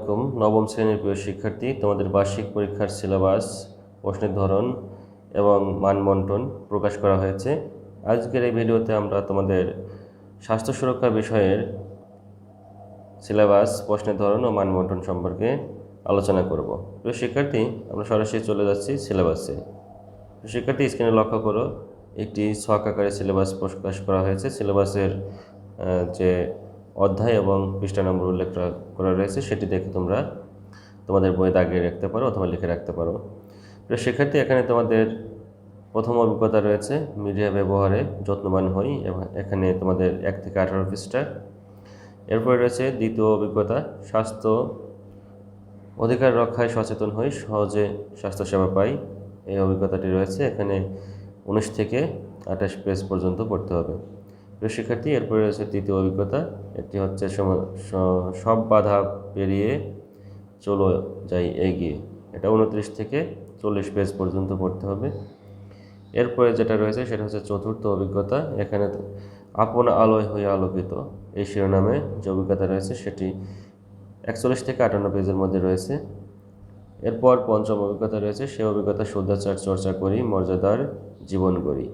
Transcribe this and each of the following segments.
আসসালামাইকুম নবম শ্রেণির প্রিয় শিক্ষার্থী, তোমাদের বার্ষিক পরীক্ষার সিলেবাস, প্রশ্নের ধরন এবং মানবন্টন প্রকাশ করা হয়েছে। আজকের এই ভিডিওতে আমরা তোমাদের স্বাস্থ্য সুরক্ষা বিষয়ের সিলেবাস, প্রশ্নের ধরন ও মানবন্টন সম্পর্কে আলোচনা করব। প্রিয় শিক্ষার্থী, আমরা সরাসরি চলে যাচ্ছি সিলেবাসে। শিক্ষার্থী, স্ক্রিনে লক্ষ্য করো, একটি ছক আকারে সিলেবাস প্রকাশ করা হয়েছে। সিলেবাসের যে অধ্যায় এবং পৃষ্ঠা নম্বর উল্লেখ করা- রয়েছে, সেটি দেখে তোমরা তোমাদের বইয়ে দাগিয়ে রাখতে পারো অথবা লিখে রাখতে পারো। প্রিয় শিক্ষার্থী, এখানে তোমাদের প্রথম অভিজ্ঞতা রয়েছে, মিডিয়া ব্যবহারে যত্নবান হই এবং এখানে তোমাদের এক থেকে আঠারো পৃষ্ঠা। এরপরে রয়েছে দ্বিতীয় অভিজ্ঞতা, স্বাস্থ্য অধিকার রক্ষায় সচেতন হই, সহজে স্বাস্থ্যসেবা পাই। এই অভিজ্ঞতাটি রয়েছে এখানে উনিশ থেকে আঠাশ পেজ পর্যন্ত পড়তে হবে। প্রিয় শিক্ষার্থী, এরপরে রয়েছে তৃতীয় অভিজ্ঞতা। এটি হচ্ছে সব বাধা পেরিয়ে চলো যাই, এগিয়ে। এটা উনত্রিশ থেকে চল্লিশ পেজ পর্যন্ত পড়তে হবে। এরপরে যেটা রয়েছে, সেটা হচ্ছে চতুর্থ অভিজ্ঞতা। এখানে আপন আলোয় হয়ে আলোকিত এই শিরোনামে যে অভিজ্ঞতা রয়েছে, সেটি একচল্লিশ থেকে আটান্ন পেজের মধ্যে রয়েছে। এরপর পঞ্চম অভিজ্ঞতা রয়েছে, সে অভিজ্ঞতা শুদ্ধাচার চর্চা করি, মর্যাদার জীবন গড়ি।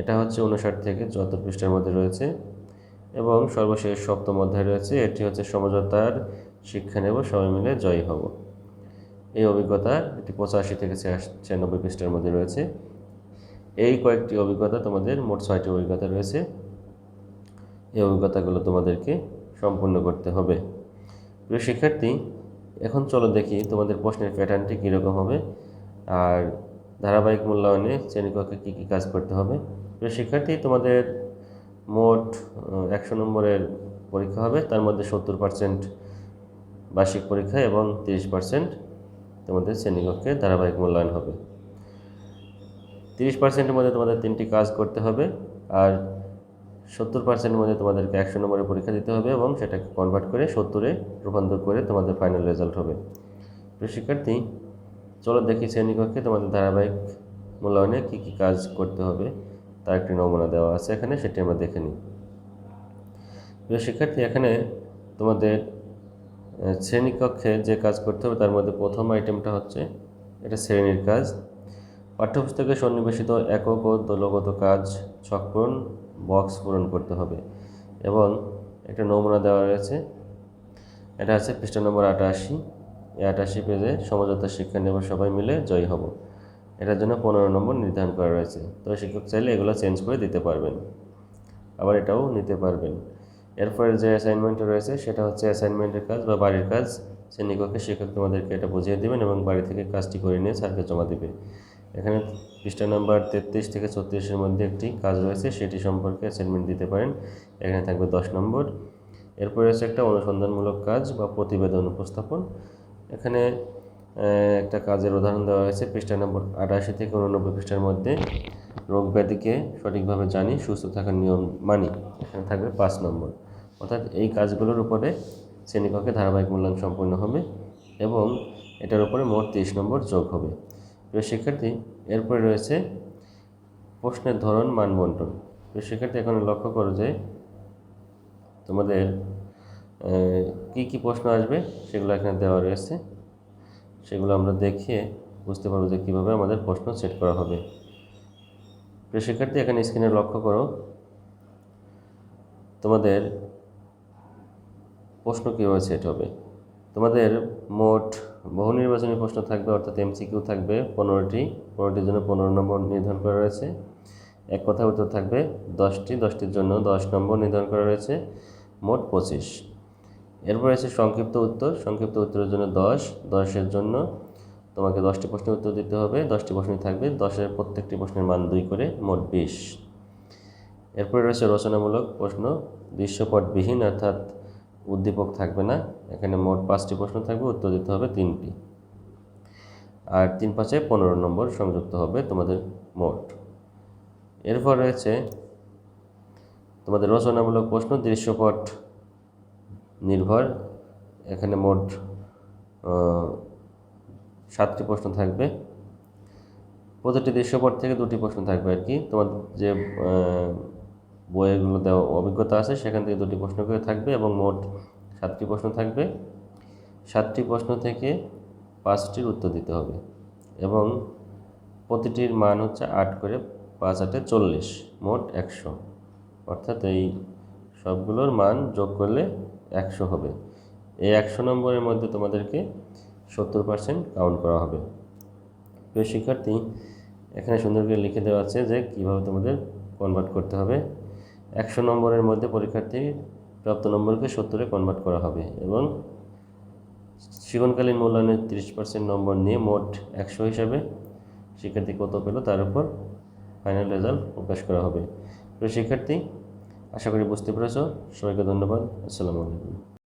এটা হচ্ছে উনষাট থেকে চুয়াত্তর পৃষ্ঠার মধ্যে রয়েছে এবং সর্বশেষ সপ্তম অধ্যায় রয়েছে, এটি হচ্ছে সমঝোতার শিক্ষা নেব, সবাই মিলে জয়ী হব। এই অভিজ্ঞতা এটি পঁচাশি থেকে ছিয়ানব্বই পৃষ্ঠার মধ্যে রয়েছে। এই কয়েকটি অভিজ্ঞতা তোমাদের, মোট ছয়টি অভিজ্ঞতা রয়েছে। এই অভিজ্ঞতাগুলো তোমাদেরকে সম্পূর্ণ করতে হবে। প্রিয় শিক্ষার্থী, এখন চলো দেখি তোমাদের প্রশ্নের প্যাটার্নটি কীরকম হবে। আর ধারাবাহিক মূল্যায়নে শ্রেণীকক্ষে কী কী কাজ করতে হবে? প্রিয় শিক্ষার্থী, তোমাদের মোট একশো নম্বরের পরীক্ষা হবে। তার মধ্যে সত্তর পার্সেন্ট বার্ষিক পরীক্ষা এবং তিরিশ পার্সেন্ট তোমাদের শ্রেণীকক্ষে ধারাবাহিক মূল্যায়ন হবে। তিরিশ পার্সেন্টের মধ্যে তোমাদের তিনটি কাজ করতে হবে আর সত্তর পার্সেন্টের মধ্যে তোমাদেরকে একশো নম্বরের পরীক্ষা দিতে হবে এবং সেটাকে কনভার্ট করে সত্তরে রূপান্তর করে তোমাদের ফাইনাল রেজাল্ট হবে। প্রিয় শিক্ষার্থী চলো দেখি শ্রেণীকক্ষে তোমাদের ধারাবাহিক মূল্যায়নে কী কী কাজ করতে হবে। তার একটি নমুনা দেওয়া আছে এখানে, সেটি আমরা দেখে নিই। প্রিয় শিক্ষার্থী, এখানে তোমাদের শ্রেণীকক্ষে যে কাজ করতে হবে, তার মধ্যে প্রথম আইটেমটা হচ্ছে, এটা শ্রেণির কাজ। পাঠ্যপুস্তকে সন্নিবেশিত একক ও দলগত কাজ ছক পূরণ বক্স পূরণ করতে হবে এবং একটা নমুনা দেওয়া রয়েছে। এটা আছে পৃষ্ঠা নম্বর আটাশি। এই আটাশি পেজে সমঝোতা শিক্ষা নেব সবাই মিলে, জয়ী হব। এটার জন্য পনেরো নম্বর নির্ধারণ করা রয়েছে। তো শিক্ষক চাইলে এগুলো চেঞ্জ করে দিতে পারবেন। আবার এটাও নিতে পারবেন। এরপরে যে অ্যাসাইনমেন্ট রয়েছে, সেটা হচ্ছে অ্যাসাইনমেন্টের কাজ বা বাড়ির কাজ। শ্রেণীকক্ষে শিক্ষক তোমাদেরকে এটা বুঝিয়ে দেবেন এবং বাড়ি থেকে কাজটি করে নিয়ে স্যারকে জমা দেবে। এখানে পৃষ্ঠা নাম্বার তেত্রিশ থেকে ছত্রিশের মধ্যে একটি কাজ রয়েছে, সেটি সম্পর্কে অ্যাসাইনমেন্ট দিতে পারেন। এখানে থাকবে দশ নম্বর। এরপরে রয়েছে একটা অনুসন্ধানমূলক কাজ বা প্রতিবেদন উপস্থাপন। এখানে একটা কাজের উদাহরণ দেওয়া হয়েছে পৃষ্ঠা নম্বর আটাশি থেকে উননব্বই পৃষ্ঠার মধ্যে। রোগ ব্যাধিকে সঠিকভাবে জানি, সুস্থ থাকার নিয়ম মানি। এখানে থাকবে পাঁচ নম্বর। অর্থাৎ এই কাজগুলোর উপরে শ্রেণীকক্ষে ধারাবাহিক মূল্যায়ন সম্পূর্ণ হবে এবং এটার উপরে মোট তিরিশ নম্বর যোগ হবে। প্রিয় শিক্ষার্থী, এরপরে রয়েছে প্রশ্নের ধরন মান বন্টন প্রিয় শিক্ষার্থী, এখন লক্ষ্য করো যে তোমাদের কি কি প্রশ্ন আসবে সেগুলো এখানে দেওয়া রয়েছে। সেগুলো আমরা দেখিয়ে বুঝতে পারব যে কীভাবে আমাদের প্রশ্ন সেট করা হবে। প্রিয় শিক্ষার্থী, এখানে স্ক্রিনে লক্ষ্য করো। তোমাদের প্রশ্ন কীভাবে সেট হবে? তোমাদের মোট বহু নির্বাচনী প্রশ্ন থাকবে, অর্থাৎ এমসিকিউ থাকবে পনেরোটি। পনেরোটির জন্য পনেরো নম্বর নির্ধারণ করা রয়েছে। এক কথা উত্তর থাকবে দশটি। দশটির জন্য দশ নম্বর নির্ধারণ করা রয়েছে। মোট পঁচিশ। এরপর আছে সংক্ষিপ্ত উত্তর। সংক্ষিপ্ত উত্তরের জন্য দশ, দশের জন্য তোমাকে দশটি প্রশ্নের উত্তর দিতে হবে। দশটি প্রশ্নই থাকবে। দশের প্রত্যেকটি প্রশ্নের মান দুই করে, মোট বিশ। এরপরে রয়েছে রচনামূলক প্রশ্ন। দৃশ্যপটবিহীন অর্থাৎ উদ্দীপক থাকবে না। এখানে মোট পাঁচটি প্রশ্ন থাকবে, উত্তর দিতে হবে তিনটি। আর তিন পাঁচে পনেরো নম্বর সংযুক্ত হবে তোমাদের মোট। এরপর রয়েছে তোমাদের রচনামূলক প্রশ্ন, দৃশ্যপট নির্ভর। এখানে মোট সাতটি প্রশ্ন থাকবে। প্রতিটি দৃশ্যপট থেকে দুটি প্রশ্ন থাকবে আর কি। তোমার যে আহ, বইয়েগুলো দেওয়া অভিজ্ঞতা আছে সেখান থেকে দুটি প্রশ্ন করে থাকবে এবং মোট সাতটি প্রশ্ন থাকবে। সাতটি প্রশ্ন থেকে পাঁচটির উত্তর দিতে হবে এবং প্রতিটির মান হচ্ছে আট করে পাঁচ আটে চল্লিশ মোট একশো। অর্থাৎ এই সবগুলোর মান যোগ করলে একশো হবে। এই একশো নম্বরের মধ্যে তোমাদেরকে সত্তর পার্সেন্ট কাউন্ট করা হবে। প্রিয় শিক্ষার্থী, এখানে সুন্দর করে লিখে দেওয়া আছে যে কীভাবে তোমাদের কনভার্ট করতে হবে। একশো নম্বরের মধ্যে পরীক্ষার্থী প্রাপ্ত নম্বরকে সত্তরে কনভার্ট করা হবে এবং জীবনকালীন মূল্যায়নের তিরিশ পার্সেন্ট নম্বর নিয়ে মোট একশো হিসাবে শিক্ষার্থী কত পেল তার উপর ফাইনাল রেজাল্ট প্রকাশ করা হবে। প্রিয় শিক্ষার্থী আশা করি বুঝতে পেরেছ। সবাইকে ধন্যবাদ। আসসালামু আলাইকুম।